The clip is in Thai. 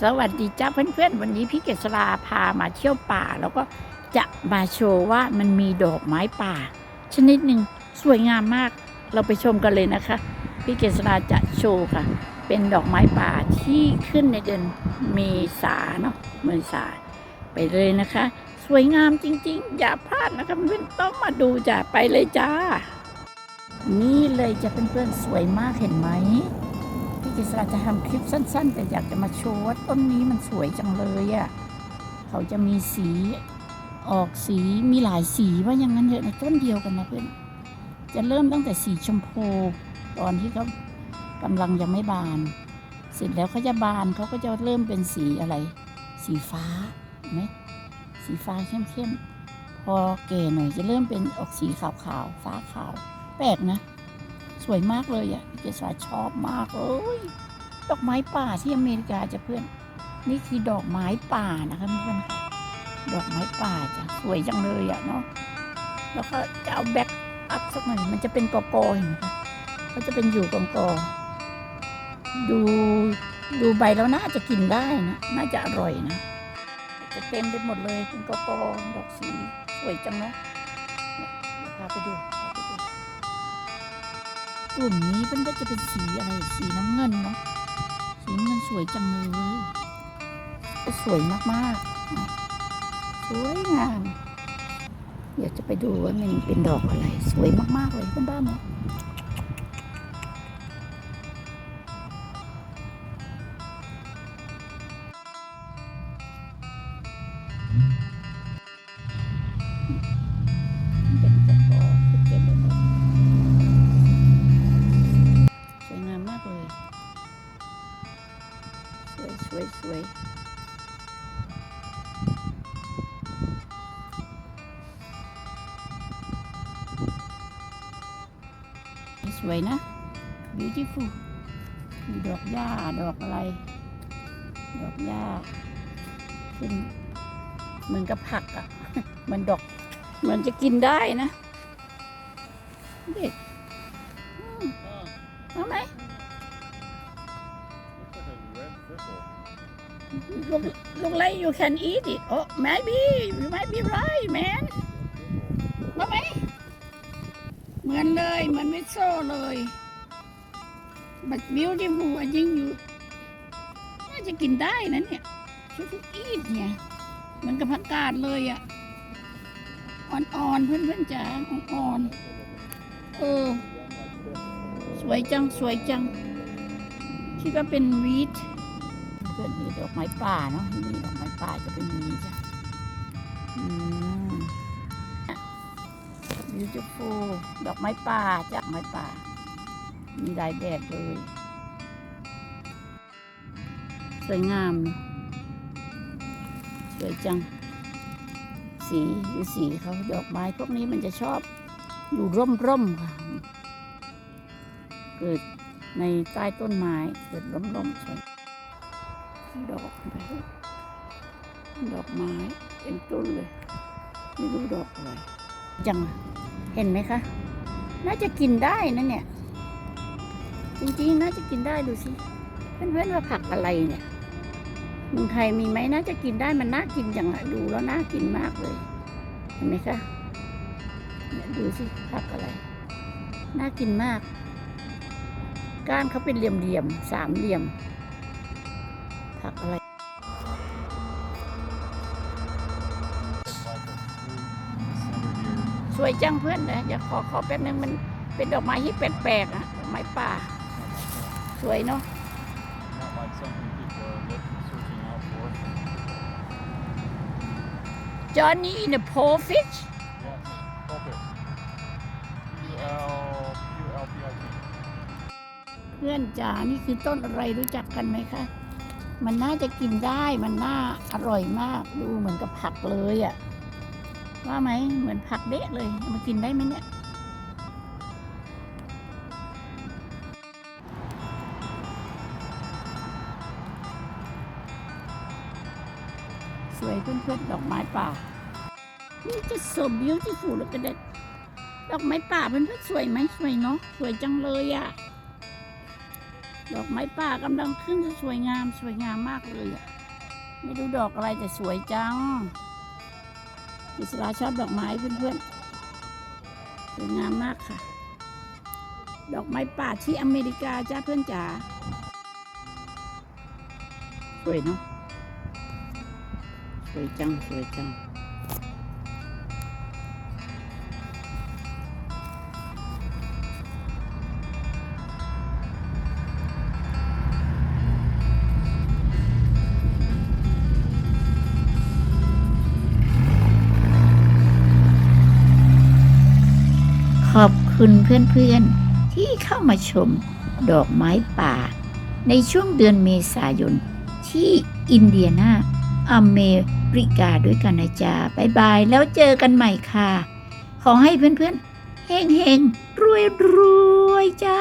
สวัสดีจ้าเพื่อนๆ วันนี้พี่เกษราพามาเที่ยวป่า แล้วก็จะมาโชว์ว่ามันมีดอกไม้ป่า ชนิดหนึ่งสวยงามมากเราไปชมกันเลยนะคะ พี่เกษราจะโชว์ค่ะ เป็นดอกไม้ป่าที่ขึ้นในเดือนเมษาเนาะเมษาไปเลยนะคะ สวยงามจริงๆ อย่าพลาดนะคะเพื่อนๆต้องมาดูจ้ะไปเลยจ้า นี่เลยจะเพื่อนๆสวยมากเห็นไหม พี่กิษราจะทำคลิปสั้น ๆ แต่อยากจะมาโชว์ว่าต้นนี้มันสวยจังเลยอะ่ะเขาจะมีสีออกสีมีหลายสีว่าอย่างนั้นเถอะในต้นเดียวกันนะเพื่อนจะเริ่มตั้งแต่สีชมพูตอนที่เขากำลังยังไม่บาน เสร็จแล้วเขาจะบานเขาก็จะเริ่มเป็นสีอะไร สีฟ้าเห็นไหมสีฟ้าเข้มๆพอเก่หน่อยจะเริ่มเป็นออกสีขาวๆฟ้าขาว แปลกนะ สวยมากเลยอะเกษาชอบมากเลยดอกไม้ป่าที่อเมริกาจะเพื่อน นี่คือดอกไม้ป่านะคะเพื่อนดอกไม้ป่าจ้ะสวยจังเลยอะเนาะแล้วก็จะเอาแบ็คอัพสักหน่อยมันจะเป็นกอกอเห็นไหมคะเขาจะเป็นอยู่กองกอดูดูใบแล้วน่าจะกินได้นะน่าจะอร่อยนะจะเต็มไปหมดเลยเป็นกอกอดอกสีสวยจังเนาะเดี๋ยวพาไปดู กลุ่มนี้มันก็จะเป็นสีอะไรสีน้ำเงินเนาะสีน้ำเงินสวยจังเลยสวยมากๆสวยงามอยากจะไปดูว่ามันเป็นดอกอะไร สวยมากๆเลยเพื่อนบ้านเนาะ วยนะ beautiful มีดอกหญ้าดอกอะไร ดอกหญ้าขึ้นเหมือนกับผักอะ่ะมือนดอกเหมือนจะกินได้นะ เด็กเอาไหม look, look like you can eat it. Oh, maybe you might be right, man. มือนเลยเหมือนมิโซ่เลย but beautiful อันยิ่งอยู่ น่าจะกินได้นะเนี่ยชูทูอีทเนี่ยเหมือนกับผักกาดเลยอะ่ะอ่อนๆเพื่อนๆจ๋าอ่อนๆเออ สวยจังสวยจังคิดว่าเป็นวีทเพื่อนนี่ดอกไม้ป่าเนาะนี่ดอกไม้ป่าจะเป็นอย่างนี้จ้ะอืม beautiful ดอกไม้ป่าจากไม้ป่า มีหลายแบบเลย สวยงามเนอะสวยจัง สีดูสีเขาดอกไม้พวกนี้มันจะชอบอยู่ร่มๆค่ะ เกิดในใต้ต้นไม้เกิดร่มๆสวยดอกดอกไม้เต็มต้นเลย ไม่รู้ดอกอะไรจังอะ เห็นไหมคะ น่าจะกินได้นะเนี่ย จริงๆ น่าจะกินได้ดูสิเพื่อนๆว่าผักอะไรเนี่ยเมืองไทยมีไหมน่าจะกินได้มันน่ากินจังอะดูแล้วน่ากินมากเลย เห็นไหมคะเนี่ยดูสิผักอะไร น่ากินมาก ก้านเขาเป็นเหลี่ยมๆสามเหลี่ยม ผักอะไร สวยจังเพื่อนนะอย่าขอขอแป๊บนึงมันเป็นดอกไม้ที่แปลกๆอะดอกไม้ป่า สวยเนาะ Not like something people are looking, searching out for. Johnny in the pole fish Yes, pulpit. U L U L P I T. เพื่อนจ๋านี่คือต้นอะไรรู้จักกันไหมคะ มันน่าจะกินได้ มันน่าอร่อยมาก ดูเหมือนกับผักเลยอะ ว่าไหมเหมือนผักเดะเลยมากินได้ไหมเนี่ยสวยเพื่อนๆดอกไม้ป่า นี่จะ so beautiful แล้วก็เด็ดดอกไม้ป่าเพื่อนๆสวยไหมสวยเนาะสวยจังเลยอะดอกไม้ป่ากำลังขึ้นสวยงามสวยงามมากเลยอะไม่รู้ดอกอะไรแต่สวยจัง อิสราชอบดอกไม้เพื่อนๆสวยงามมากค่ะ ดอกไม้ป่าที่อเมริกาจ้าเพื่อนจ๋าสวยเนาะสวยจังสวยจัง ขอบคุณเพื่อนๆที่เข้ามาชมดอกไม้ป่า ในช่วงเดือนเมษายนที่อินเดียนาอเมริกาด้วยกันนะจ๊ะบายบาย แล้วเจอกันใหม่ค่ะ ขอให้เพื่อนๆเฮงๆรวยๆจ้า